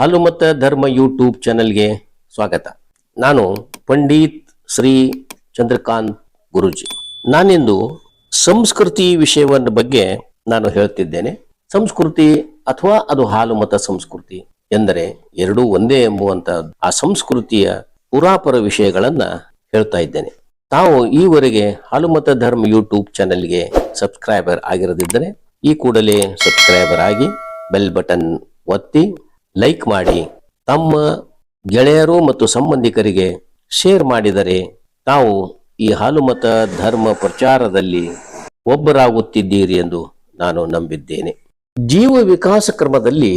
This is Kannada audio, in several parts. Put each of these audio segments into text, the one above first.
ಹಾಲುಮತ ಧರ್ಮ ಯೂಟ್ಯೂಬ್ ಚಾನಲ್ಗೆ ಸ್ವಾಗತ. ನಾನು ಪಂಡಿತ್ ಶ್ರೀ ಚಂದ್ರಕಾಂತ್ ಗುರೂಜಿ. ನಾನಿಂದು ಸಂಸ್ಕೃತಿ ವಿಷಯವನ್ನ ಬಗ್ಗೆ ನಾನು ಹೇಳ್ತಿದ್ದೇನೆ. ಸಂಸ್ಕೃತಿ ಅಥವಾ ಅದು ಹಾಲುಮತ ಸಂಸ್ಕೃತಿ ಎಂದರೆ ಎರಡೂ ಒಂದೇ ಎಂಬುವಂತ ಆ ಸಂಸ್ಕೃತಿಯ ಪುರಾಪರ ವಿಷಯಗಳನ್ನ ಹೇಳ್ತಾ ಇದ್ದೇನೆ. ತಾವು ಈವರೆಗೆ ಹಾಲುಮತ ಧರ್ಮ ಯೂಟ್ಯೂಬ್ ಚಾನೆಲ್ಗೆ ಸಬ್ಸ್ಕ್ರೈಬರ್ ಆಗಿರದಿದ್ದರೆ ಈ ಕೂಡಲೇ ಸಬ್ಸ್ಕ್ರೈಬರ್ ಆಗಿ ಬೆಲ್ ಬಟನ್ ಒತ್ತಿ ಲೈಕ್ ಮಾಡಿ, ತಮ್ಮ ಗೆಳೆಯರು ಮತ್ತು ಸಂಬಂಧಿಕರಿಗೆ ಶೇರ್ ಮಾಡಿದರೆ ತಾವು ಈ ಹಾಲುಮತ ಧರ್ಮ ಪ್ರಚಾರದಲ್ಲಿ ಒಬ್ಬರಾಗುತ್ತಿದ್ದೀರಿ ಎಂದು ನಾನು ನಂಬಿದ್ದೇನೆ. ಜೀವ ವಿಕಾಸ ಕ್ರಮದಲ್ಲಿ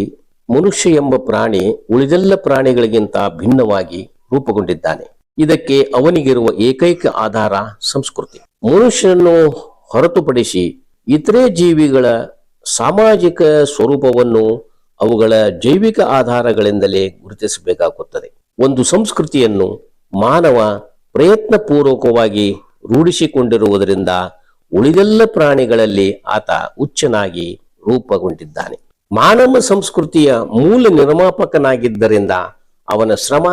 ಮನುಷ್ಯ ಎಂಬ ಪ್ರಾಣಿ ಉಳಿದೆಲ್ಲ ಪ್ರಾಣಿಗಳಿಗಿಂತ ಭಿನ್ನವಾಗಿ ರೂಪುಗೊಂಡಿದ್ದಾನೆ. ಇದಕ್ಕೆ ಅವನಿಗಿರುವ ಏಕೈಕ ಆಧಾರ ಸಂಸ್ಕೃತಿ. ಮನುಷ್ಯನನ್ನು ಹೊರತುಪಡಿಸಿ ಇತರೆ ಜೀವಿಗಳ ಸಾಮಾಜಿಕ ಸ್ವರೂಪವನ್ನು ಅವುಗಳ ಜೈವಿಕ ಆಧಾರಗಳಿಂದಲೇ ಗುರುತಿಸಬೇಕಾಗುತ್ತದೆ. ಒಂದು ಸಂಸ್ಕೃತಿಯನ್ನು ಮಾನವ ಪ್ರಯತ್ನ ಪೂರ್ವಕವಾಗಿ ರೂಢಿಸಿಕೊಂಡಿರುವುದರಿಂದ ಉಳಿದೆಲ್ಲ ಪ್ರಾಣಿಗಳಲ್ಲಿ ಆತ ಉಚ್ಚನಾಗಿ ರೂಪುಗೊಂಡಿದ್ದಾನೆ. ಮಾನವ ಸಂಸ್ಕೃತಿಯ ಮೂಲ ನಿರ್ಮಾಪಕನಾಗಿದ್ದರಿಂದ ಅವನ ಶ್ರಮ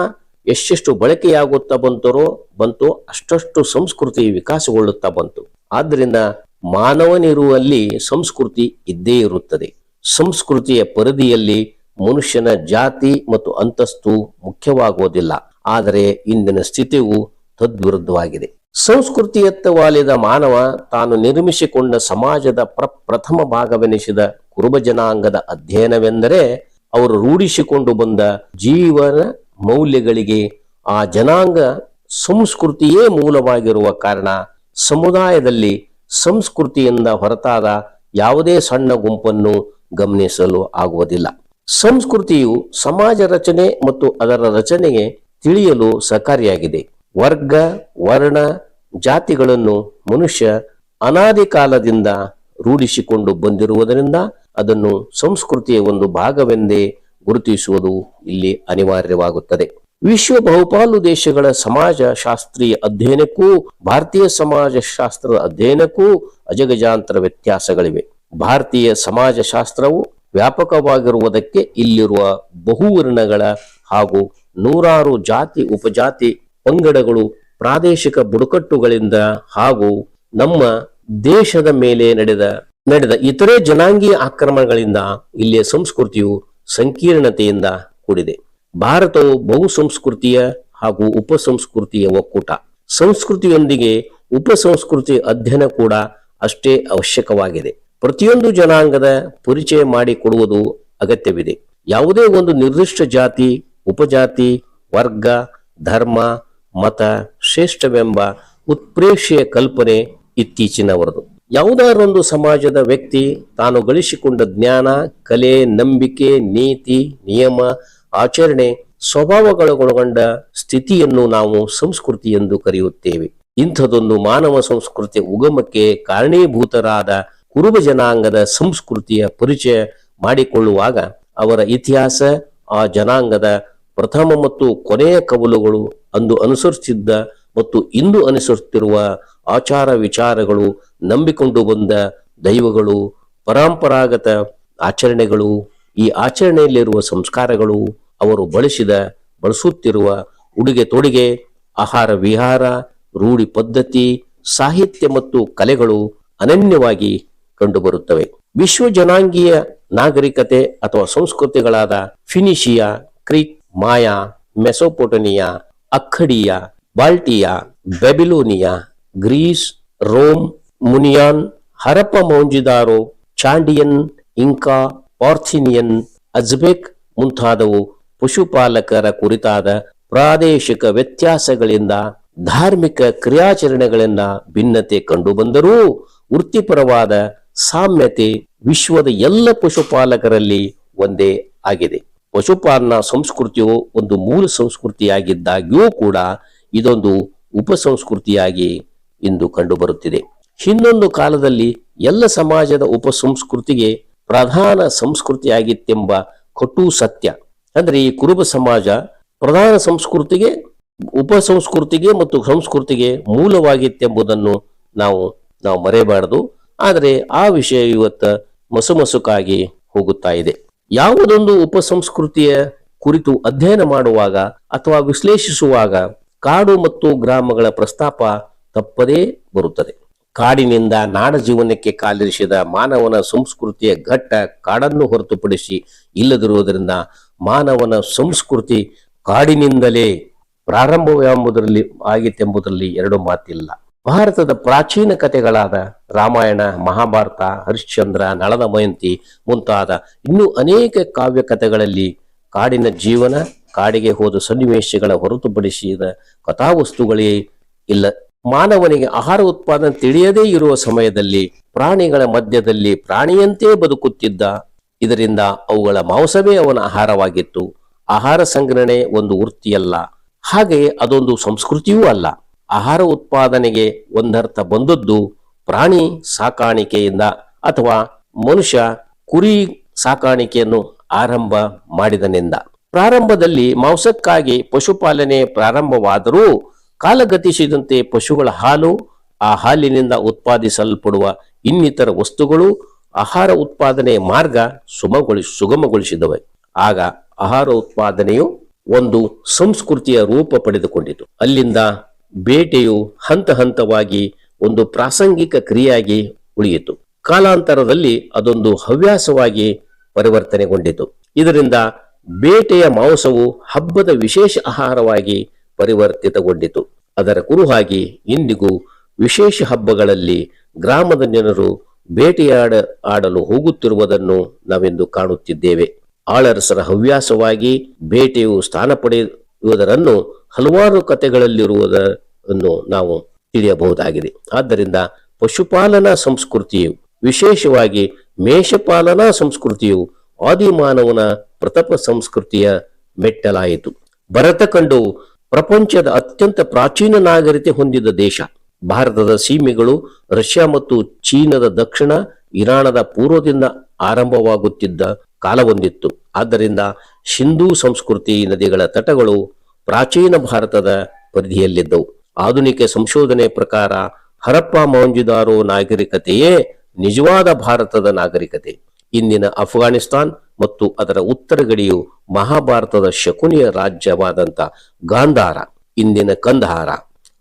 ಎಷ್ಟೆಷ್ಟು ಬಳಕೆಯಾಗುತ್ತಾ ಬಂತರೋ ಬಂತು ಅಷ್ಟಷ್ಟು ಸಂಸ್ಕೃತಿ ವಿಕಾಸಗೊಳ್ಳುತ್ತಾ ಬಂತು. ಆದ್ದರಿಂದ ಮಾನವನಿರುವಲ್ಲಿ ಸಂಸ್ಕೃತಿ ಇದ್ದೇ ಇರುತ್ತದೆ. ಸಂಸ್ಕೃತಿಯ ಪರಿಧಿಯಲ್ಲಿ ಮನುಷ್ಯನ ಜಾತಿ ಮತ್ತು ಅಂತಸ್ತು ಮುಖ್ಯವಾಗುವುದಿಲ್ಲ. ಆದರೆ ಇಂದಿನ ಸ್ಥಿತಿಯು ತದ್ವಿರುದ್ಧವಾಗಿದೆ. ಸಂಸ್ಕೃತಿಯತ್ತ ವಾಲಿದ ಮಾನವ ತಾನು ನಿರ್ಮಿಸಿಕೊಂಡ ಸಮಾಜದ ಪ್ರಪ್ರಥಮ ಭಾಗವೆನಿಸಿದ ಕುರುಬ ಜನಾಂಗದ ಅಧ್ಯಯನವೆಂದರೆ ಅವರು ರೂಢಿಸಿಕೊಂಡು ಬಂದ ಜೀವನ ಮೌಲ್ಯಗಳಿಗೆ ಆ ಜನಾಂಗ ಸಂಸ್ಕೃತಿಯೇ ಮೂಲವಾಗಿರುವ ಕಾರಣ ಸಮುದಾಯದಲ್ಲಿ ಸಂಸ್ಕೃತಿಯಿಂದ ಹೊರತಾದ ಯಾವುದೇ ಸಣ್ಣ ಗುಂಪನ್ನು ಗಮನಿಸಲು ಆಗುವುದಿಲ್ಲ. ಸಂಸ್ಕೃತಿಯು ಸಮಾಜ ರಚನೆ ಮತ್ತು ಅದರ ರಚನೆಗೆ ತಿಳಿಯಲು ಸಹಕಾರಿಯಾಗಿದೆ. ವರ್ಗ, ವರ್ಣ, ಜಾತಿಗಳನ್ನು ಮನುಷ್ಯ ಅನಾದಿ ಕಾಲದಿಂದ ರೂಢಿಸಿಕೊಂಡು ಬಂದಿರುವುದರಿಂದ ಅದನ್ನು ಸಂಸ್ಕೃತಿಯ ಒಂದು ಭಾಗವೆಂದೇ ಗುರುತಿಸುವುದು ಇಲ್ಲಿ ಅನಿವಾರ್ಯವಾಗುತ್ತದೆ. ವಿಶ್ವ ಬಹುಪಾಲು ದೇಶಗಳ ಸಮಾಜ ಶಾಸ್ತ್ರೀಯ ಅಧ್ಯಯನಕ್ಕೂ, ಭಾರತೀಯ ಸಮಾಜ ಶಾಸ್ತ್ರದ ಅಧ್ಯಯನಕ್ಕೂ ಅಜಗಜಾಂತರ ವ್ಯತ್ಯಾಸಗಳಿವೆ. ಭಾರತೀಯ ಸಮಾಜಶಾಸ್ತ್ರವು ವ್ಯಾಪಕವಾಗಿರುವುದಕ್ಕೆ ಇಲ್ಲಿರುವ ಬಹುವರ್ಣಗಳ ಹಾಗೂ ನೂರಾರು ಜಾತಿ, ಉಪಜಾತಿ ಪಂಗಡಗಳು ಪ್ರಾದೇಶಿಕ ಬುಡಕಟ್ಟುಗಳಿಂದ ಹಾಗೂ ನಮ್ಮ ದೇಶದ ಮೇಲೆ ನಡೆದ ನಡೆದ ಇತರೆ ಜನಾಂಗೀಯ ಆಕ್ರಮಣಗಳಿಂದ ಇಲ್ಲಿಯ ಸಂಸ್ಕೃತಿಯು ಸಂಕೀರ್ಣತೆಯಿಂದ ಕೂಡಿದೆ. ಭಾರತವು ಬಹು ಸಂಸ್ಕೃತಿಯ ಹಾಗೂ ಉಪಸಂಸ್ಕೃತಿಯ ಒಕ್ಕೂಟ. ಸಂಸ್ಕೃತಿಯೊಂದಿಗೆ ಉಪಸಂಸ್ಕೃತಿ ಅಧ್ಯಯನ ಕೂಡ ಅಷ್ಟೇ ಅವಶ್ಯಕವಾಗಿದೆ. ಪ್ರತಿಯೊಂದು ಜನಾಂಗದ ಪರಿಚಯ ಮಾಡಿಕೊಡುವುದು ಅಗತ್ಯವಿದೆ. ಯಾವುದೇ ಒಂದು ನಿರ್ದಿಷ್ಟ ಜಾತಿ, ಉಪಜಾತಿ, ವರ್ಗ, ಧರ್ಮ, ಮತ, ಶ್ರೇಷ್ಠವೆಂಬ ಉತ್ಪ್ರೇಕ್ಷೆಯ ಕಲ್ಪನೆ ಇತ್ತೀಚಿನವರದು. ಯಾವುದಾರೊಂದು ಸಮಾಜದ ವ್ಯಕ್ತಿ ತಾನು ಗಳಿಸಿಕೊಂಡ ಜ್ಞಾನ, ಕಲೆ, ನಂಬಿಕೆ, ನೀತಿ, ನಿಯಮ, ಆಚರಣೆ ಸ್ವಭಾವಗಳೊಳಗೊಂಡ ಸ್ಥಿತಿಯನ್ನು ನಾವು ಸಂಸ್ಕೃತಿ ಎಂದು ಕರೆಯುತ್ತೇವೆ. ಇಂಥದೊಂದು ಮಾನವ ಸಂಸ್ಕೃತಿ ಉಗಮಕ್ಕೆ ಕಾರಣೀಭೂತರಾದ ಕುರುಬ ಜನಾಂಗದ ಸಂಸ್ಕೃತಿಯ ಪರಿಚಯ ಮಾಡಿಕೊಳ್ಳುವಾಗ ಅವರ ಇತಿಹಾಸ, ಆ ಜನಾಂಗದ ಪ್ರಥಮ ಮತ್ತು ಕೊನೆಯ ಕವಲುಗಳು ಅಂದು ಅನುಸರಿಸಿದ್ದ ಮತ್ತು ಇಂದು ಅನುಸರಿಸುತ್ತಿರುವ ಆಚಾರ ವಿಚಾರಗಳು ನಂಬಿಕೊಂಡು ಬಂದ ದೈವಗಳು, ಪರಂಪರಾಗತ ಆಚರಣೆಗಳು, ಈ ಆಚರಣೆಯಲ್ಲಿರುವ ಸಂಸ್ಕಾರಗಳು, ಅವರು ಬಳಸಿದ, ಬಳಸುತ್ತಿರುವ ಉಡುಗೆ ತೊಡುಗೆ, ಆಹಾರ ವಿಹಾರ, ರೂಢಿ ಪದ್ಧತಿ, ಸಾಹಿತ್ಯ ಮತ್ತು ಕಲೆಗಳು ಅನನ್ಯವಾಗಿ ಕಂಡುಬರುತ್ತವೆ. ವಿಶ್ವ ಜನಾಂಗೀಯ ನಾಗರಿಕತೆ ಅಥವಾ ಸಂಸ್ಕೃತಿಗಳಾದ Phoenicia, Greek, Maya Mesopotamia Akkadia ಬಾಲ್ಟಿಯಾ Babylonia Greece, Rome, ಮುನಿಯಾನ್, Harappa Mohenjodaro, ಚಾಂಡಿಯನ್, ಇಂಕಾ, ಪಾರ್ಥಿನಿಯನ್, ಅಜ್ಬೆಕ್ ಮುಂತಾದವು ಪಶುಪಾಲಕರ ಕುರಿತಾದ ಪ್ರಾದೇಶಿಕ ವ್ಯತ್ಯಾಸಗಳಿಂದ ಧಾರ್ಮಿಕ ಕ್ರಿಯಾಚರಣೆಗಳಿಂದ ಭಿನ್ನತೆ ಕಂಡುಬಂದರೂ ವೃತ್ತಿಪರವಾದ ಸಾಮ್ಯತೆ ವಿಶ್ವದ ಎಲ್ಲ ಪಶುಪಾಲಕರಲ್ಲಿ ಒಂದೇ ಆಗಿದೆ. ಪಶುಪಾಲನಾ ಸಂಸ್ಕೃತಿಯು ಒಂದು ಮೂಲ ಸಂಸ್ಕೃತಿಯಾಗಿದ್ದಾಗ್ಯೂ ಕೂಡ ಇದೊಂದು ಉಪಸಂಸ್ಕೃತಿಯಾಗಿ ಇಂದು ಕಂಡುಬರುತ್ತಿದೆ. ಹಿಂದೊಂದು ಕಾಲದಲ್ಲಿ ಎಲ್ಲ ಸಮಾಜದ ಉಪಸಂಸ್ಕೃತಿಗೆ ಪ್ರಧಾನ ಸಂಸ್ಕೃತಿಯಾಗಿತ್ತೆಂಬ ಕಟು ಸತ್ಯ. ಅಂದ್ರೆ ಈ ಕುರುಬ ಸಮಾಜ ಪ್ರಧಾನ ಸಂಸ್ಕೃತಿಗೆ, ಉಪಸಂಸ್ಕೃತಿಗೆ ಮತ್ತು ಸಂಸ್ಕೃತಿಗೆ ಮೂಲವಾಗಿತ್ತೆಂಬುದನ್ನು ನಾವು ನಾವು ಮರೆಯಬಾರದು. ಆದರೆ ಆ ವಿಷಯ ಇವತ್ತ ಮಸುಮಸುಕಾಗಿ ಹೋಗುತ್ತಾ ಇದೆ. ಯಾವುದೊಂದು ಉಪಸಂಸ್ಕೃತಿಯ ಕುರಿತು ಅಧ್ಯಯನ ಮಾಡುವಾಗ ಅಥವಾ ವಿಶ್ಲೇಷಿಸುವಾಗ ಕಾಡು ಮತ್ತು ಗ್ರಾಮಗಳ ಪ್ರಸ್ತಾಪ ತಪ್ಪದೇ ಬರುತ್ತದೆ. ಕಾಡಿನಿಂದ ನಾಡ ಜೀವನಕ್ಕೆ ಕಾಲಿರಿಸಿದ ಮಾನವನ ಸಂಸ್ಕೃತಿಯ ಘಟ್ಟ ಕಾಡನ್ನು ಹೊರತುಪಡಿಸಿ ಇಲ್ಲದಿರುವುದರಿಂದ ಮಾನವನ ಸಂಸ್ಕೃತಿ ಕಾಡಿನಿಂದಲೇ ಪ್ರಾರಂಭವೆಂಬುದರಲ್ಲಿ ಆಗಿತ್ತೆಂಬುದರಲ್ಲಿ ಎರಡು ಮಾತಿಲ್ಲ. ಭಾರತದ ಪ್ರಾಚೀನ ಕಥೆಗಳಾದ ರಾಮಾಯಣ, ಮಹಾಭಾರತ, ಹರಿಶ್ಚಂದ್ರ, ನಳದ ಮಯಂತಿ ಮುಂತಾದ ಇನ್ನೂ ಅನೇಕ ಕಾವ್ಯ ಕಥೆಗಳಲ್ಲಿ ಕಾಡಿನ ಜೀವನ, ಕಾಡಿಗೆ ಹೋದ ಸನ್ನಿವೇಶಗಳ ಹೊರತುಪಡಿಸಿದ ಕಥಾವಸ್ತುಗಳೇ ಇಲ್ಲ. ಮಾನವನಿಗೆ ಆಹಾರ ಉತ್ಪಾದನೆ ತಿಳಿಯದೇ ಇರುವ ಸಮಯದಲ್ಲಿ ಪ್ರಾಣಿಗಳ ಮಧ್ಯದಲ್ಲಿ ಪ್ರಾಣಿಯಂತೆ ಬದುಕುತ್ತಿದ್ದ, ಇದರಿಂದ ಅವುಗಳ ಮಾಂಸವೇ ಅವನ ಆಹಾರವಾಗಿತ್ತು. ಆಹಾರ ಸಂಗ್ರಹಣೆ ಒಂದು ವೃತ್ತಿಯಲ್ಲ, ಹಾಗೆಯೇ ಅದೊಂದು ಸಂಸ್ಕೃತಿಯೂ ಅಲ್ಲ. ಆಹಾರ ಉತ್ಪಾದನೆಗೆ ಒಂದರ್ಥ ಬಂದದ್ದು ಪ್ರಾಣಿ ಸಾಕಾಣಿಕೆಯಿಂದ ಅಥವಾ ಮನುಷ್ಯ ಕುರಿ ಸಾಕಾಣಿಕೆಯನ್ನು ಆರಂಭ ಮಾಡಿದನಿಂದ. ಪ್ರಾರಂಭದಲ್ಲಿ ಮಾಂಸಕ್ಕಾಗಿ ಪಶುಪಾಲನೆ ಪ್ರಾರಂಭವಾದರೂ ಕಾಲಗತಿಸಿದಂತೆ ಪಶುಗಳ ಹಾಲು, ಆ ಹಾಲಿನಿಂದ ಉತ್ಪಾದಿಸಲ್ಪಡುವ ಇನ್ನಿತರ ವಸ್ತುಗಳು ಆಹಾರ ಉತ್ಪಾದನೆ ಮಾರ್ಗ ಸುಮಗೊಳಿ, ಸುಗಮಗೊಳಿಸಿದವೆ. ಆಗ ಆಹಾರ ಉತ್ಪಾದನೆಯು ಒಂದು ಸಂಸ್ಕೃತಿಯ ರೂಪ ಪಡೆದುಕೊಂಡಿತು. ಅಲ್ಲಿಂದ ಬೇಟೆಯು ಹಂತ ಹಂತವಾಗಿ ಒಂದು ಪ್ರಾಸಂಗಿಕ ಕ್ರಿಯೆಯಾಗಿ ಉಳಿಯಿತು. ಕಾಲಾಂತರದಲ್ಲಿ ಅದೊಂದು ಹವ್ಯಾಸವಾಗಿ ಪರಿವರ್ತನೆಗೊಂಡಿತು. ಇದರಿಂದ ಬೇಟೆಯ ಮಾಂಸವು ಹಬ್ಬದ ವಿಶೇಷ ಆಹಾರವಾಗಿ ಪರಿವರ್ತಿತಗೊಂಡಿತು. ಅದರ ಕುರುಹಾಗಿ ಇಂದಿಗೂ ವಿಶೇಷ ಹಬ್ಬಗಳಲ್ಲಿ ಗ್ರಾಮದ ಜನರು ಬೇಟೆಯಾಡ ಆಡಲು ಹೋಗುತ್ತಿರುವುದನ್ನು ನಾವೆಂದು ಕಾಣುತ್ತಿದ್ದೇವೆ. ಆಳರಸರ ಹವ್ಯಾಸವಾಗಿ ಬೇಟೆಯು ಸ್ಥಾನ ಪಡೆಯುವುದರನ್ನು ಹಲವಾರು ಕಥೆಗಳಲ್ಲಿರುವುದನ್ನು ನಾವು ತಿಳಿಯಬಹುದಾಗಿದೆ. ಆದ್ದರಿಂದ ಪಶುಪಾಲನಾ ಸಂಸ್ಕೃತಿಯು, ವಿಶೇಷವಾಗಿ ಮೇಷಪಾಲನಾ ಸಂಸ್ಕೃತಿಯು ಆದಿಮಾನವನ ಪ್ರಥಮ ಸಂಸ್ಕೃತಿಯ ಮೆಟ್ಟಲಾಯಿತು. ಭರತ ಕಂಡು ಪ್ರಪಂಚದ ಅತ್ಯಂತ ಪ್ರಾಚೀನ ನಾಗರಿಕತೆ ಹೊಂದಿದ ದೇಶ. ಭಾರತದ ಸೀಮೆಗಳು ರಷ್ಯಾ ಮತ್ತು ಚೀನಾದ ದಕ್ಷಿಣ ಇರಾನದ ಪೂರ್ವದಿಂದ ಆರಂಭವಾಗುತ್ತಿದ್ದ ಕಾಲವೊಂದಿತ್ತು ಆದ್ದರಿಂದ ಸಿಂಧೂ ಸಂಸ್ಕೃತಿ ನದಿಗಳ ತಟಗಳು ಪ್ರಾಚೀನ ಭಾರತದ ಪರಿಧಿಯಲ್ಲಿದ್ದವು. ಆಧುನಿಕ ಸಂಶೋಧನೆ ಪ್ರಕಾರ ಹರಪ್ಪ ಮೊಹಂಜುದಾರೋ ನಾಗರಿಕತೆಯೇ ನಿಜವಾದ ಭಾರತದ ನಾಗರಿಕತೆ. ಇಂದಿನ ಅಫ್ಘಾನಿಸ್ತಾನ್ ಮತ್ತು ಅದರ ಉತ್ತರ ಗಡಿಯು ಮಹಾಭಾರತದ ಶಕುನಿಯ ರಾಜ್ಯವಾದಂತ ಗಾಂಧಾರ, ಇಂದಿನ ಕಂದಹಾರ.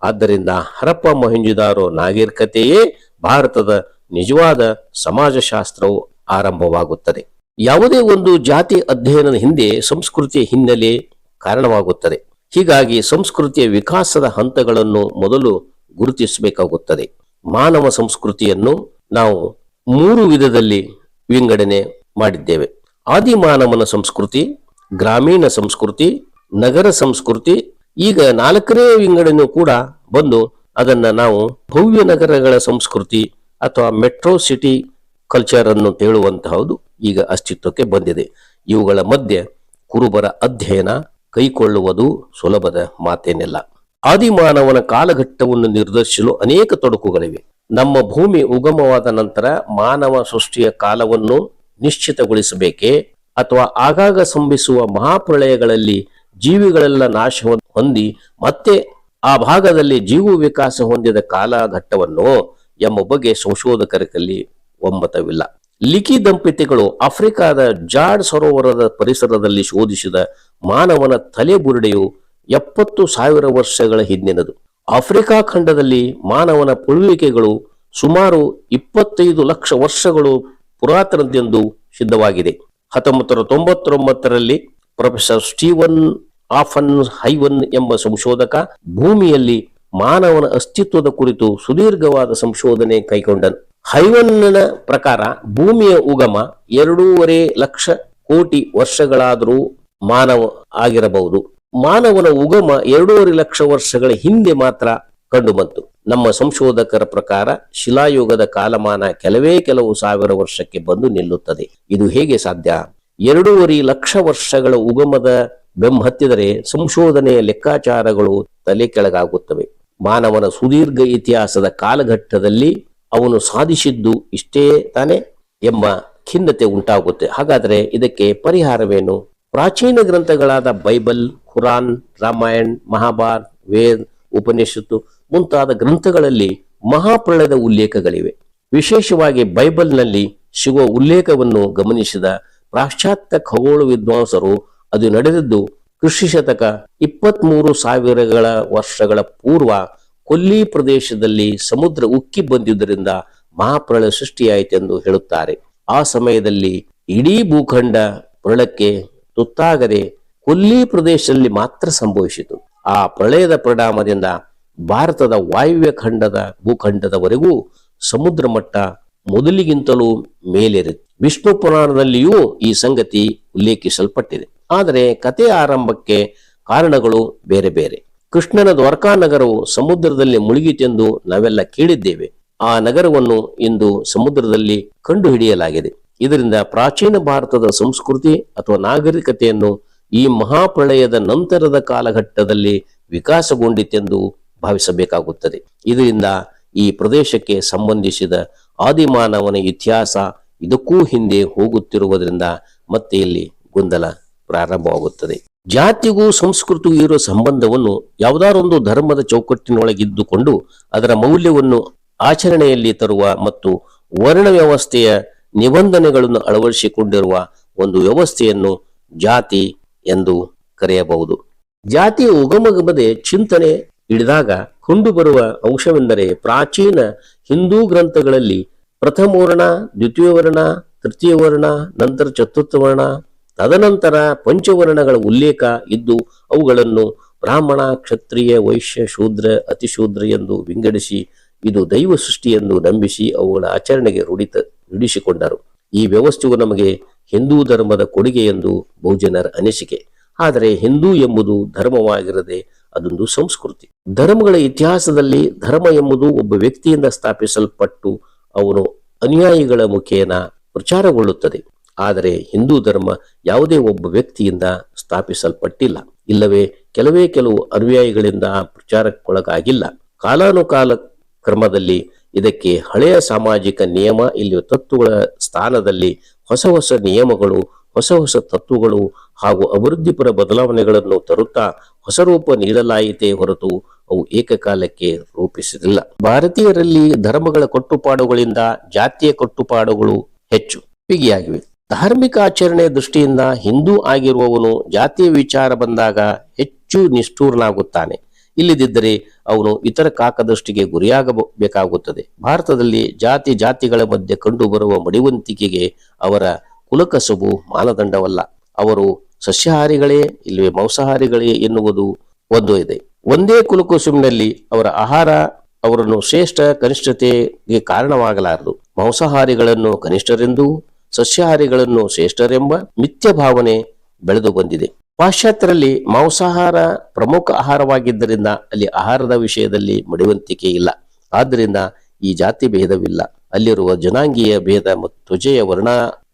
ಆದ್ದರಿಂದ ಹರಪ್ಪ ಮೊಹಂಜುದಾರೋ ನಾಗರಿಕತೆಯೇ ಭಾರತದ ನಿಜವಾದ ಸಮಾಜಶಾಸ್ತ್ರವು ಆರಂಭವಾಗುತ್ತದೆ. ಯಾವುದೇ ಒಂದು ಜಾತಿ ಅಧ್ಯಯನದ ಹಿಂದೆ ಸಂಸ್ಕೃತಿಯ ಹಿನ್ನೆಲೆ ಕಾರಣವಾಗುತ್ತದೆ. ಹೀಗಾಗಿ ಸಂಸ್ಕೃತಿಯ ವಿಕಾಸದ ಹಂತಗಳನ್ನು ಮೊದಲು ಗುರುತಿಸಬೇಕಾಗುತ್ತದೆ. ಮಾನವ ಸಂಸ್ಕೃತಿಯನ್ನು ನಾವು ಮೂರು ವಿಧದಲ್ಲಿ ವಿಂಗಡಣೆ ಮಾಡಿದ್ದೇವೆ. ಆದಿಮಾನವನ ಸಂಸ್ಕೃತಿ, ಗ್ರಾಮೀಣ ಸಂಸ್ಕೃತಿ, ನಗರ ಸಂಸ್ಕೃತಿ, ಈಗ ನಾಲ್ಕನೇ ವಿಂಗಡಣೆ ಕೂಡ ಬಂದು ಅದನ್ನ ನಾವು ಭವ್ಯ ನಗರಗಳ ಸಂಸ್ಕೃತಿ ಅಥವಾ ಮೆಟ್ರೋ ಸಿಟಿ ಕಲ್ಚರ್ ಅನ್ನು ಹೇಳುವಂತಹದ್ದು. ಈಗ ಅಸ್ತಿತ್ವಕ್ಕೆ ಬಂದಿದೆ. ಇವುಗಳ ಮಧ್ಯೆ ಕುರುಬರ ಅಧ್ಯಯನ ಕೈಕೊಳ್ಳುವುದು ಸುಲಭದ ಮಾತೇನಿಲ್ಲ. ಆದಿಮಾನವನ ಕಾಲಘಟ್ಟವನ್ನು ನಿರ್ಧರಿಸಲು ಅನೇಕ ತೊಡಕುಗಳಿವೆ. ನಮ್ಮ ಭೂಮಿ ಉಗಮವಾದ ನಂತರ ಮಾನವ ಸೃಷ್ಟಿಯ ಕಾಲವನ್ನು ನಿಶ್ಚಿತಗೊಳಿಸಬೇಕೆ ಅಥವಾ ಆಗಾಗ ಸಂಭವಿಸುವ ಮಹಾಪ್ರಳಯಗಳಲ್ಲಿ ಜೀವಿಗಳೆಲ್ಲ ನಾಶ ಹೊಂದಿ ಮತ್ತೆ ಆ ಭಾಗದಲ್ಲಿ ಜೀವ ವಿಕಾಸ ಹೊಂದಿದ ಕಾಲಘಟ್ಟವನ್ನು ಎಂಬ ಬಗ್ಗೆ ಸಂಶೋಧಕರಲ್ಲಿ ಒಮ್ಮತವಿಲ್ಲ. ಲಿಕಿ ದಂಪತಿಗಳು ಆಫ್ರಿಕಾದ ಜಾಡ್ ಸರೋವರದ ಪರಿಸರದಲ್ಲಿ ಶೋಧಿಸಿದ ಮಾನವನ ತಲೆಬುರುಡೆಯು ಎಪ್ಪತ್ತು ಸಾವಿರ ವರ್ಷಗಳ ಹಿಂದಿನದು. ಆಫ್ರಿಕಾ ಖಂಡದಲ್ಲಿ ಮಾನವನ ಪುಳುವಿಕೆಗಳು ಸುಮಾರು ಇಪ್ಪತ್ತೈದು ಲಕ್ಷ ವರ್ಷಗಳು ಪುರಾತನದೆಂದು ಸಿದ್ಧವಾಗಿದೆ. ಹತ್ತೊಂಬತ್ತು ನೂರ ತೊಂಬತ್ತೊಂಬತ್ತರಲ್ಲಿ ಪ್ರೊಫೆಸರ್ ಸ್ಟೀವನ್ ಆಫನ್ ಹೈವನ್ ಎಂಬ ಸಂಶೋಧಕ ಭೂಮಿಯಲ್ಲಿ ಮಾನವನ ಅಸ್ತಿತ್ವದ ಕುರಿತು ಸುದೀರ್ಘವಾದ ಸಂಶೋಧನೆ ಕೈಗೊಂಡನು. ಹೈವನ್ನ ಪ್ರಕಾರ ಭೂಮಿಯ ಉಗಮ ಎರಡೂವರೆ ಲಕ್ಷ ಕೋಟಿ ವರ್ಷಗಳಾದರೂ ಮಾನವ ಆಗಿರಬಹುದು. ಮಾನವನ ಉಗಮ ಎರಡೂವರೆ ಲಕ್ಷ ವರ್ಷಗಳ ಹಿಂದೆ ಮಾತ್ರ ಕಂಡುಬಂತು. ನಮ್ಮ ಸಂಶೋಧಕರ ಪ್ರಕಾರ ಶಿಲಾಯುಗದ ಕಾಲಮಾನ ಕೆಲವೇ ಕೆಲವು ಸಾವಿರ ವರ್ಷಕ್ಕೆ ಬಂದು ನಿಲ್ಲುತ್ತದೆ. ಇದು ಹೇಗೆ ಸಾಧ್ಯ? ಎರಡೂವರೆ ಲಕ್ಷ ವರ್ಷಗಳ ಉಗಮದ ಬೆಂಬತ್ತಿದರೆ ಸಂಶೋಧನೆಯ ಲೆಕ್ಕಾಚಾರಗಳು ತಲೆ ಕೆಳಗಾಗುತ್ತವೆ. ಮಾನವನ ಸುದೀರ್ಘ ಇತಿಹಾಸದ ಕಾಲಘಟ್ಟದಲ್ಲಿ ಅವನು ಸಾಧಿಸಿದ್ದು ಇಷ್ಟೇ ತಾನೆ ಎಂಬ ಖಿನ್ನತೆ ಉಂಟಾಗುತ್ತೆ. ಹಾಗಾದರೆ ಇದಕ್ಕೆ ಪರಿಹಾರವೇನು? ಪ್ರಾಚೀನ ಗ್ರಂಥಗಳಾದ ಬೈಬಲ್, ಖುರಾನ್, ರಾಮಾಯಣ್, ಮಹಾಭಾರತ್, ವೇದ್, ಉಪನಿಷತ್ತು ಮುಂತಾದ ಗ್ರಂಥಗಳಲ್ಲಿ ಮಹಾಪ್ರಳಯದ ಉಲ್ಲೇಖಗಳಿವೆ. ವಿಶೇಷವಾಗಿ ಬೈಬಲ್ನಲ್ಲಿ ಸಿಗುವ ಉಲ್ಲೇಖವನ್ನು ಗಮನಿಸಿದ ಪಾಶ್ಚಾತ್ಯ ಖಗೋಳ ವಿದ್ವಾಂಸರು ಅದು ನಡೆದಿದ್ದು ಕೃಷಿ ಶತಕ ಇಪ್ಪತ್ಮೂರು ಸಾವಿರಗಳ ವರ್ಷಗಳ ಪೂರ್ವ ಕೊಲ್ಲಿ ಪ್ರದೇಶದಲ್ಲಿ ಸಮುದ್ರ ಉಕ್ಕಿ ಬಂದಿದ್ದರಿಂದ ಮಹಾಪ್ರಳಯ ಸೃಷ್ಟಿಯಾಯಿತೆಂದು ಹೇಳುತ್ತಾರೆ. ಆ ಸಮಯದಲ್ಲಿ ಇಡೀ ಭೂಖಂಡ ಪ್ರಳಕ್ಕೆ ತುತ್ತಾಗದೆ ಕೊಲ್ಲಿ ಪ್ರದೇಶದಲ್ಲಿ ಮಾತ್ರ ಸಂಭವಿಸಿತು. ಆ ಪ್ರಳಯದ ಪರಿಣಾಮದಿಂದ ಭಾರತದ ವಾಯುವ್ಯ ಖಂಡದ ಭೂಖಂಡದವರೆಗೂ ಸಮುದ್ರ ಮಟ್ಟ ಮೊದಲಿಗಿಂತಲೂ ಮೇಲೇರಿತು ವಿಷ್ಣು ಪುರಾಣದಲ್ಲಿಯೂ ಈ ಸಂಗತಿ ಉಲ್ಲೇಖಿಸಲ್ಪಟ್ಟಿದೆ. ಆದರೆ ಕಥೆ ಆರಂಭಕ್ಕೆ ಕಾರಣಗಳು ಬೇರೆ ಬೇರೆ. ಕೃಷ್ಣನ ದ್ವಾರಕಾ ನಗರವು ಸಮುದ್ರದಲ್ಲಿ ಮುಳುಗಿತೆಂದು ನಾವೆಲ್ಲ ಕೇಳಿದ್ದೇವೆ. ಆ ನಗರವನ್ನು ಇಂದು ಸಮುದ್ರದಲ್ಲಿ ಕಂಡುಹಿಡಿಯಲಾಗಿದೆ. ಇದರಿಂದ ಪ್ರಾಚೀನ ಭಾರತದ ಸಂಸ್ಕೃತಿ ಅಥವಾ ನಾಗರಿಕತೆಯನ್ನು ಈ ಮಹಾಪ್ರಳಯದ ನಂತರದ ಕಾಲಘಟ್ಟದಲ್ಲಿ ವಿಕಾಸಗೊಂಡಿತೆಂದು ಭಾವಿಸಬೇಕಾಗುತ್ತದೆ. ಇದರಿಂದ ಈ ಪ್ರದೇಶಕ್ಕೆ ಸಂಬಂಧಿಸಿದ ಆದಿಮಾನವನ ಇತಿಹಾಸ ಇದಕ್ಕೂ ಹಿಂದೆ ಹೋಗುತ್ತಿರುವುದರಿಂದ ಮತ್ತೆ ಇಲ್ಲಿ ಗೊಂದಲ ಪ್ರಾರಂಭವಾಗುತ್ತದೆ. ಜಾತಿಗೂ ಸಂಸ್ಕೃತಿಗೂ ಇರುವ ಸಂಬಂಧವನ್ನು ಯಾವುದಾರೊಂದು ಧರ್ಮದ ಚೌಕಟ್ಟಿನೊಳಗಿದ್ದುಕೊಂಡು ಅದರ ಮೌಲ್ಯವನ್ನು ಆಚರಣೆಯಲ್ಲಿ ತರುವ ಮತ್ತು ವರ್ಣ ವ್ಯವಸ್ಥೆಯ ನಿಬಂಧನೆಗಳನ್ನು ಅಳವಡಿಸಿಕೊಂಡಿರುವ ಒಂದು ವ್ಯವಸ್ಥೆಯನ್ನು ಜಾತಿ ಎಂದು ಕರೆಯಬಹುದು. ಜಾತಿಯ ಉಗಮಗಮದೆ ಚಿಂತನೆ ಹಿಡಿದಾಗ ಕಂಡುಬರುವ ಅಂಶವೆಂದರೆ ಪ್ರಾಚೀನ ಹಿಂದೂ ಗ್ರಂಥಗಳಲ್ಲಿ ಪ್ರಥಮ ವರ್ಣ, ದ್ವಿತೀಯ ವರ್ಣ, ತೃತೀಯ ವರ್ಣ, ನಂತರ ಚತುರ್ಥ ವರ್ಣ ತದನಂತರ ಪಂಚವರ್ಣಗಳ ಉಲ್ಲೇಖ ಇದ್ದು ಅವುಗಳನ್ನು ಬ್ರಾಹ್ಮಣ, ಕ್ಷತ್ರಿಯ, ವೈಶ್ಯ, ಶೂದ್ರ, ಅತಿಶೂದ್ರ ಎಂದು ವಿಂಗಡಿಸಿ ಇದು ದೈವ ಸೃಷ್ಟಿ ಎಂದು ನಂಬಿಸಿ ಅವುಗಳ ಆಚರಣೆಗೆ ರೂಢಿತ, ರೂಢಿಸಿಕೊಂಡರು. ಈ ವ್ಯವಸ್ಥೆಯು ನಮಗೆ ಹಿಂದೂ ಧರ್ಮದ ಕೊಡುಗೆ ಎಂದು ಬಹುಜನರ ಅನಿಸಿಕೆ. ಆದರೆ ಹಿಂದೂ ಎಂಬುದು ಧರ್ಮವಾಗಿರದೆ ಅದೊಂದು ಸಂಸ್ಕೃತಿ. ಧರ್ಮಗಳ ಇತಿಹಾಸದಲ್ಲಿ ಧರ್ಮ ಎಂಬುದು ಒಬ್ಬ ವ್ಯಕ್ತಿಯಿಂದ ಸ್ಥಾಪಿಸಲ್ಪಟ್ಟು ಅವನು ಅನುಯಾಯಿಗಳ ಮುಖೇನ ಪ್ರಚಾರಗೊಳ್ಳುತ್ತದೆ. ಆದರೆ ಹಿಂದೂ ಧರ್ಮ ಯಾವುದೇ ಒಬ್ಬ ವ್ಯಕ್ತಿಯಿಂದ ಸ್ಥಾಪಿಸಲ್ಪಟ್ಟಿಲ್ಲ. ಇಲ್ಲವೇ ಕೆಲವೇ ಕೆಲವು ಅನುಯಾಯಿಗಳಿಂದ ಪ್ರಚಾರಕ್ಕೊಳಗಾಗಿಲ್ಲ. ಕಾಲಾನುಕಾಲ ಕ್ರಮದಲ್ಲಿ ಇದಕ್ಕೆ ಹಳೆಯ ಸಾಮಾಜಿಕ ನಿಯಮ ಇಲ್ಲಿ ತತ್ವಗಳ ಸ್ಥಾನದಲ್ಲಿ ಹೊಸ ಹೊಸ ನಿಯಮಗಳು, ಹೊಸ ಹೊಸ ತತ್ವಗಳು ಹಾಗೂ ಅಭಿವೃದ್ಧಿಪರ ಬದಲಾವಣೆಗಳನ್ನು ತರುತ್ತಾ ಹೊಸ ರೂಪ ನೀಡಲಾಯಿತೇ ಹೊರತು ಅವು ಏಕಕಾಲಕ್ಕೆ ರೂಪಿಸಿರಲಿಲ್ಲ ಭಾರತೀಯರಲ್ಲಿ ಧರ್ಮಗಳ ಕಟ್ಟುಪಾಡುಗಳಿಂದ ಜಾತಿಯ ಕಟ್ಟುಪಾಡುಗಳು ಹೆಚ್ಚು. ಬಿಗಿಯಾಗಿವೆ. ಧಾರ್ಮಿಕ ಆಚರಣೆ ದೃಷ್ಟಿಯಿಂದ ಹಿಂದೂ ಆಗಿರುವವನು ಜಾತಿಯ ವಿಚಾರ ಬಂದಾಗ ಹೆಚ್ಚು ನಿಷ್ಠೂರನಾಗುತ್ತಾನೆ. ಇಲ್ಲದಿದ್ದರೆ ಅವನು ಇತರ ಕಾಕದೃಷ್ಟಿಗೆ ಗುರಿಯಾಗಬೇಕಾಗುತ್ತದೆ. ಭಾರತದಲ್ಲಿ ಜಾತಿ ಜಾತಿಗಳ ಮಧ್ಯೆ ಕಂಡುಬರುವ ಮಡಿವಂತಿಕೆಗೆ ಅವರ ಕುಲಕಸಬು ಮಾನದಂಡವಲ್ಲ. ಅವರು ಸಸ್ಯಾಹಾರಿಗಳೇ ಇಲ್ಲವೇ ಮಾಂಸಾಹಾರಿಗಳೇ ಎನ್ನುವುದು ಒಂದು ಇದೆ. ಒಂದೇ ಕುಲಕುಸುಮಿನಲ್ಲಿ ಅವರ ಆಹಾರ, ಅವರನ್ನು ಶ್ರೇಷ್ಠ ಕನಿಷ್ಠತೆಗೆ ಕಾರಣವಾಗಲಾರದು. ಮಾಂಸಾಹಾರಿಗಳನ್ನು ಕನಿಷ್ಠರೆಂದೂ ಸಸ್ಯಾಹಾರಿಗಳನ್ನು ಶ್ರೇಷ್ಠರೆಂಬ ಮಿಥ್ಯ ಭಾವನೆ ಬೆಳೆದು ಬಂದಿದೆ. ಪಾಶ್ಚಾತ್ಯರಲ್ಲಿ ಮಾಂಸಾಹಾರ ಪ್ರಮುಖ ಆಹಾರವಾಗಿದ್ದರಿಂದ ಅಲ್ಲಿ ಆಹಾರದ ವಿಷಯದಲ್ಲಿ ಮಡಿವಂತಿಕೆ ಇಲ್ಲ. ಆದ್ದರಿಂದ ಈ ಜಾತಿ ಭೇದವಿಲ್ಲ. ಅಲ್ಲಿರುವ ಜನಾಂಗೀಯ ಭೇದ ಮತ್ತು ಧ್ವಜೆಯ ವರ್ಣ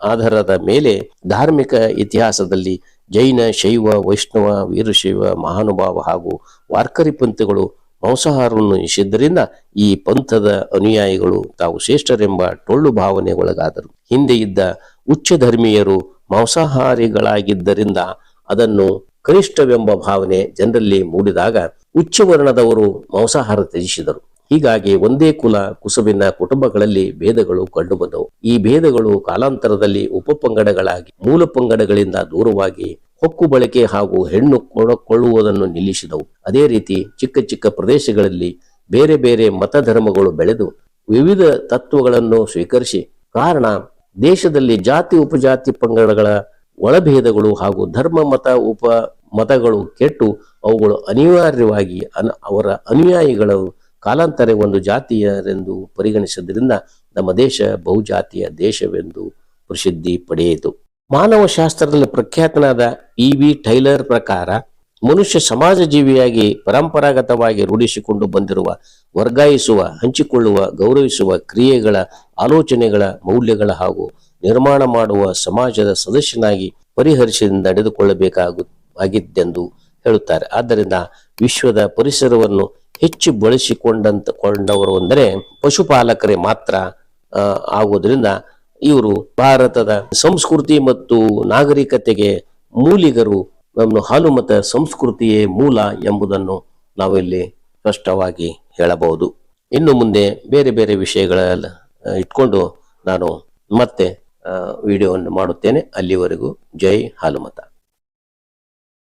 ಆಧಾರದ ಮೇಲೆ ಧಾರ್ಮಿಕ ಇತಿಹಾಸದಲ್ಲಿ ಜೈನ, ಶೈವ, ವೈಷ್ಣವ, ವೀರಶೈವ, ಮಹಾನುಭಾವ ಹಾಗೂ ವಾರ್ಕರಿ ಪಂಥಗಳು ಮಾಂಸಾಹಾರವನ್ನು ನಿಷಿದ್ದರಿಂದ ಈ ಪಂಥದ ಅನುಯಾಯಿಗಳು ತಾವು ಶ್ರೇಷ್ಠರೆಂಬ ಟೊಳ್ಳು ಭಾವನೆ ಒಳಗಾದರು. ಹಿಂದೆ ಇದ್ದ ಉಚ್ಚ ಧರ್ಮೀಯರು ಮಾಂಸಾಹಾರಿಗಳಾಗಿದ್ದರಿಂದ ಅದನ್ನು ಕನಿಷ್ಠವೆಂಬ ಭಾವನೆ ಜನರಲ್ಲಿ ಮೂಡಿದಾಗ ಉಚ್ಚ ವರ್ಣದವರು ಮಾಂಸಾಹಾರ ತ್ಯಜಿಸಿದರು. ಹೀಗಾಗಿ ಒಂದೇ ಕುಲ, ಕುಸುಬಿನ ಕುಟುಂಬಗಳಲ್ಲಿ ಭೇದಗಳು ಕಂಡುಬಂದವು. ಈ ಭೇದಗಳು ಕಾಲಾಂತರದಲ್ಲಿ ಉಪಪಂಗಡಗಳಾಗಿ ಮೂಲ ಪಂಗಡಗಳಿಂದ ದೂರವಾಗಿ ಹೊಕ್ಕು ಬಳಕೆ ಹಾಗೂ ಹೆಣ್ಣು ಕೊಳ್ಳುವುದನ್ನು ನಿಲ್ಲಿಸಿದವು. ಅದೇ ರೀತಿ ಚಿಕ್ಕ ಚಿಕ್ಕ ಪ್ರದೇಶಗಳಲ್ಲಿ ಬೇರೆ ಬೇರೆ ಮತಧರ್ಮಗಳು ಬೆಳೆದು ವಿವಿಧ ತತ್ವಗಳನ್ನು ಸ್ವೀಕರಿಸಿ ಕಾರಣ ದೇಶದಲ್ಲಿ ಜಾತಿ, ಉಪಜಾತಿ ಪಂಗಡಗಳ ಒಳಭೇದಗಳು ಹಾಗೂ ಧರ್ಮ, ಮತ, ಉಪ ಮತಗಳು ಕೆಟ್ಟು ಅವುಗಳು ಅನಿವಾರ್ಯವಾಗಿ ಅನ ಅವರ ಅನುಯಾಯಿಗಳು ಕಾಲಾಂತರ ಒಂದು ಜಾತಿಯರೆಂದು ಪರಿಗಣಿಸಿದ್ರಿಂದ ನಮ್ಮ ದೇಶ ಬಹುಜಾತಿಯ ದೇಶವೆಂದು ಪ್ರಸಿದ್ಧಿ ಪಡೆಯಿತು. ಮಾನವ ಶಾಸ್ತ್ರದಲ್ಲಿ ಪ್ರಖ್ಯಾತನಾದ ಇ ವಿ ಟೈಲರ್ ಪ್ರಕಾರ ಮನುಷ್ಯ ಸಮಾಜ ಜೀವಿಯಾಗಿ ಪರಂಪರಾಗತವಾಗಿ ರೂಢಿಸಿಕೊಂಡು ಬಂದಿರುವ, ವರ್ಗಾಯಿಸುವ, ಹಂಚಿಕೊಳ್ಳುವ, ಗೌರವಿಸುವ ಕ್ರಿಯೆಗಳ, ಆಲೋಚನೆಗಳ ಮೌಲ್ಯಗಳ ಹಾಗೂ ನಿರ್ಮಾಣ ಮಾಡುವ ಸಮಾಜದ ಸದಸ್ಯನಾಗಿ ಪರಿಹರಿಸಿದಿಂದ ನಡೆದುಕೊಳ್ಳಬೇಕಾಗು ಆಗಿದ್ದೆಂದು ಹೇಳುತ್ತಾರೆ. ಆದ್ದರಿಂದ ವಿಶ್ವದ ಪರಿಸರವನ್ನು ಹೆಚ್ಚು ಬಳಸಿಕೊಂಡಂತ, ಕೊಂಡವರು ಅಂದರೆ ಪಶುಪಾಲಕರೇ ಮಾತ್ರ ಆಗುವುದರಿಂದ ಇವರು ಭಾರತದ ಸಂಸ್ಕೃತಿ ಮತ್ತು ನಾಗರಿಕತೆಗೆ ಮೂಲಿಗರು ನಮ್ಮ ಹಾಲುಮತ ಸಂಸ್ಕೃತಿಯೇ ಮೂಲ ಎಂಬುದನ್ನು ನಾವು ಇಲ್ಲಿ ಸ್ಪಷ್ಟವಾಗಿ ಹೇಳಬಹುದು. ಇನ್ನು ಮುಂದೆ ಬೇರೆ ಬೇರೆ ವಿಷಯಗಳ ಇಟ್ಕೊಂಡು ನಾನು ಮತ್ತೆ ವಿಡಿಯೋವನ್ನು ಮಾಡುತ್ತೇನೆ. ಅಲ್ಲಿವರೆಗೂ ಜೈ ಹಾಲುಮತ